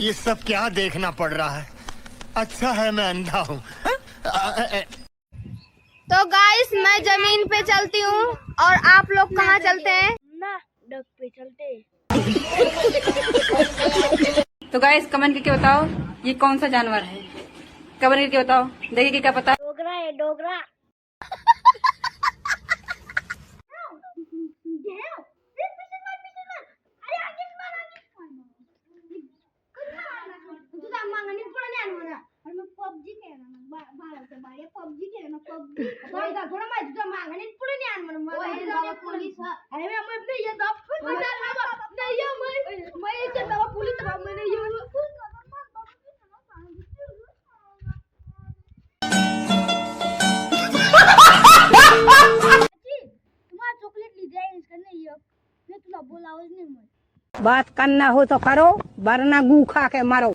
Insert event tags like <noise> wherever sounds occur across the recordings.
ये सब क्या देखना पड़ रहा है? अच्छा है मैं अंधा हूँ। तो गाइस मैं ज़मीन पे चलती हूँ और आप लोग कहाँ चलते हैं? ना डग पे चलते <laughs> तो गाइस कमेंट करके बताओ ये कौन सा जानवर है? कमेंट करके बताओ देखिए कि क्या पता डोगरा है डोगरा। बात करना हो तो करो वरना गू खा के मारो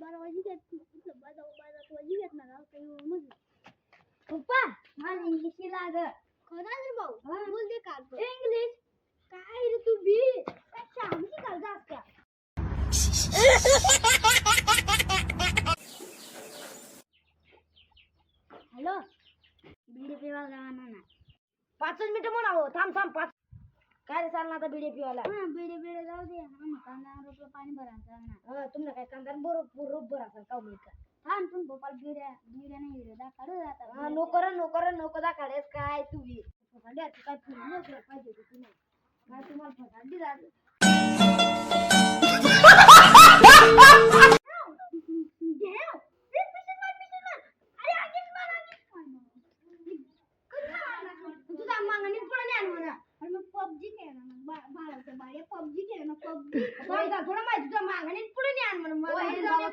બાર વાગી જાય એટલે બાર બાર વાગી જાય ના રાત એવું સમજ પપ્પા મારે ઇંગ્લિશ લાગે ખરા ને બહુ? બોલ દે કાઢ ઇંગ્લિશ કાઈ તું બી. અચ્છા સમજી કાઢ દાસ કા હેલો? બીડી પીવા જવાના ના. પાંચ જ મિનિટ મને આવો. થામ થામ પાંચ. કાલે સાલ ના તો બીડી પીવા લા બીડી પીવા जाऊ दे आम्ही कांदा रोपला पाणी भरायचं ना हा तुम्हाला काय कांदा बरोबर रोप भरायचा का मी का थांब पण भोपाल बिड्या बिड्या नाही बिड्या दाखल आता नोकर नोकर नको दाखडेस काय तू बी फसाडी आता काय फिरून नसलं पाहिजे होती तुम्ही काय तुम्हाला फसाडी झाली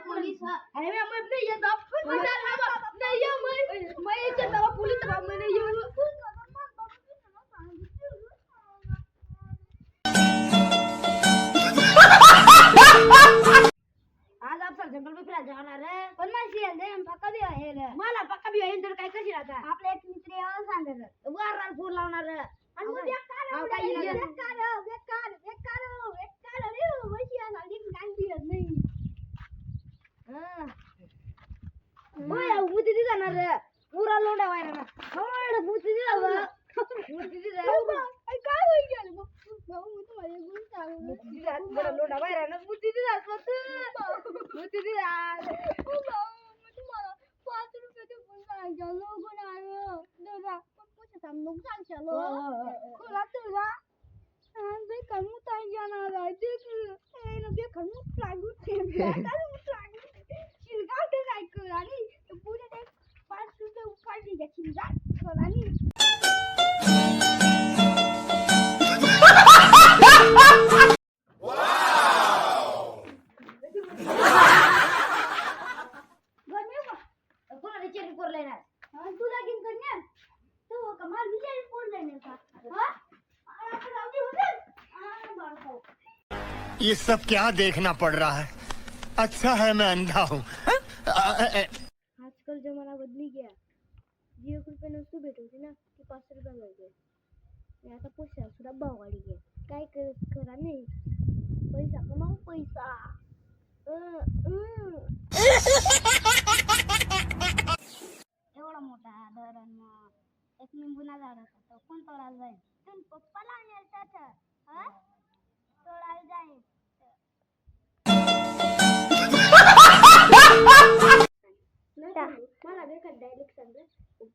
પોલીસ હવે અમે નહીં જતા. નહીં અમે. મેં જતા પોલીસ અમે નહીં જંગલમાં પેલા જવાના રે પણ ના શિયાળ દે એમ પક્કા બી હોય રે. માલા પક્કા બી હોય એમ તો કઈ કશી રાતા આપણે એક મિત્ર એવા સાંજે રે વાર વાર ફોન લાવના રે. અને હું બેકાર હું બેકાર બેકાર બેકાર બેકાર રે. હોશિયાર હાલી કાંઈ નહીં. ಬಾಯ ಮುತ್ತಿದ್ದ ನಾರ ಊರಲ್ಲಿ ಉಂಡ ಬಾಯ ಅವಳ ಮುತ್ತಿದ್ದ ಅವ ಮುತ್ತಿದ್ದ Thank you. ते पुढे ते चेक कोरलाय ना तू लागीन करणार कमाल विचार कोरलाय ना का आता जाऊ दे होते आ बाळको ये सब क्या देखना पड़ रहा है? अच्छा है मैं अंधा हूँ। आजकाल जमाना बदली गया। जी एक रुपये वस्तू भेट होती ना ती पाच रुपये मिळते आणि आता पैसा सुद्धा भाव वाढी घ्या काय कर नाही? पैसा कमाव पैसा. एवढा मोठा धरण मग एक निंबुना झाड होता तो कोण तोडायला जाईल? तुम्ही पप्पाला आणेल त्याचं हा? तोडायला जाईल.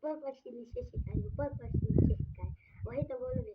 ऊपर पक्षी नीचे शिकाय ऊपर पक्षी नीचे शिकाय वही तो बोलो बेकारी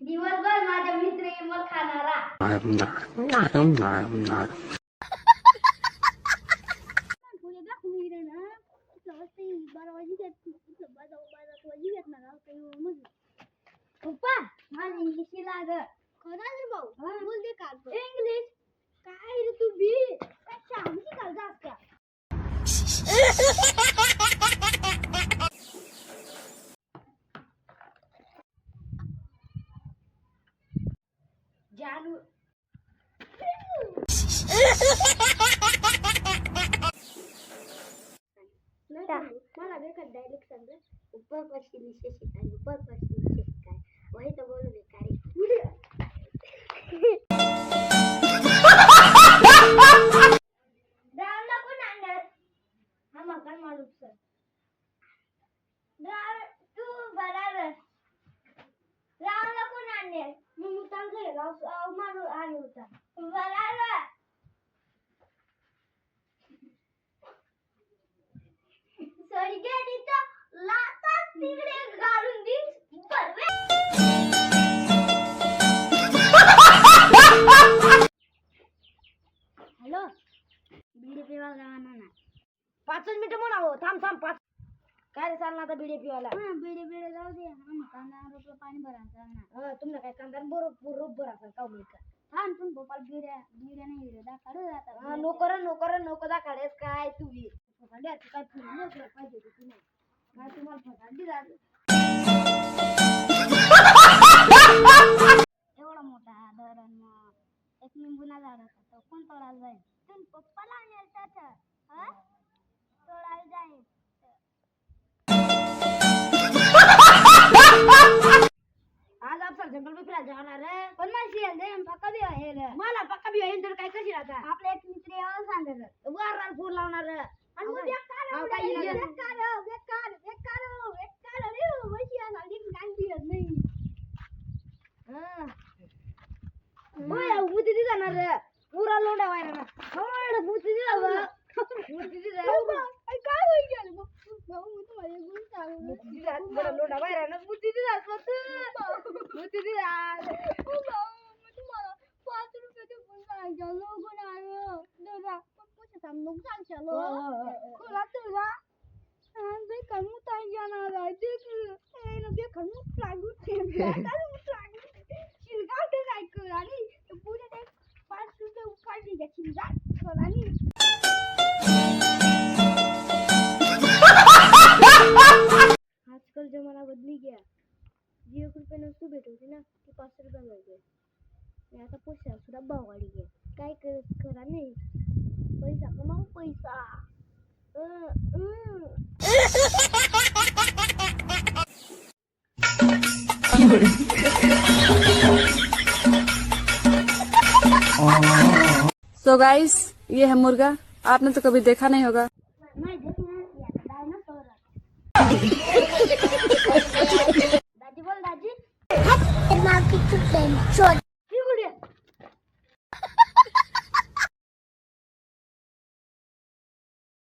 दिवसभर माझ्या मित्र इमल खाणारा. पप्पा मला इंग्लिश लाग खरंच भाऊ? बोलते का इंग्लिश काय रे तू बी? काय शांती करत असत्या <laughs> <laughs> जानू मला ऊपर नीचे ऊपर नीचे शिकाय वही तो बोलो मिनिटं म्हणावं थांब थांब पाच काय रे चालणार आता बीडी पिवाला बीडी बिडी जाऊ दे. कांदा रुपये पाणी भरायचं ना तुमला काय कांदा बरोबर बरोबर असेल का का थांब तुम भोपाल बिड्या बिड्या नाही बिड्या जातात नोकर नोकर नको दाखडेस काय तुम्ही काय फिरून पाहिजे तुम्ही आहे पण माझी दे पक्का बी आहे रे. मला पक्का बी आहे तर काय कशी राहता आपले एक मित्र यावं सांगत वार फूर लावणार रे. आणि मग बेकार आहे, बेकार, बेकार, बेकार, बेकार, बेकार रे, म्हशी आहे, साली काय बी येत नाही. हा. होय, मुती ती जाणार रे. पुरा लोंढा व्हायला ना. बेकार मुत लागू दे. शिलगाव ते काय कर आणि पुढे ते पाच रुपये उकाळली घ्या शिलगाव कर आणि आजकाल जमाना बदली गया जी एक रुपये वस्तू भेट होती ना ती पाच रुपये मिळते आता पैसा सुद्धा भाव वाढी काय करत करा नाही। पैसा कमाव पैसा. सो गाइस ये है मुर्गा। आपने तो कभी देखा नहीं होगा। दाजी बोल दाजी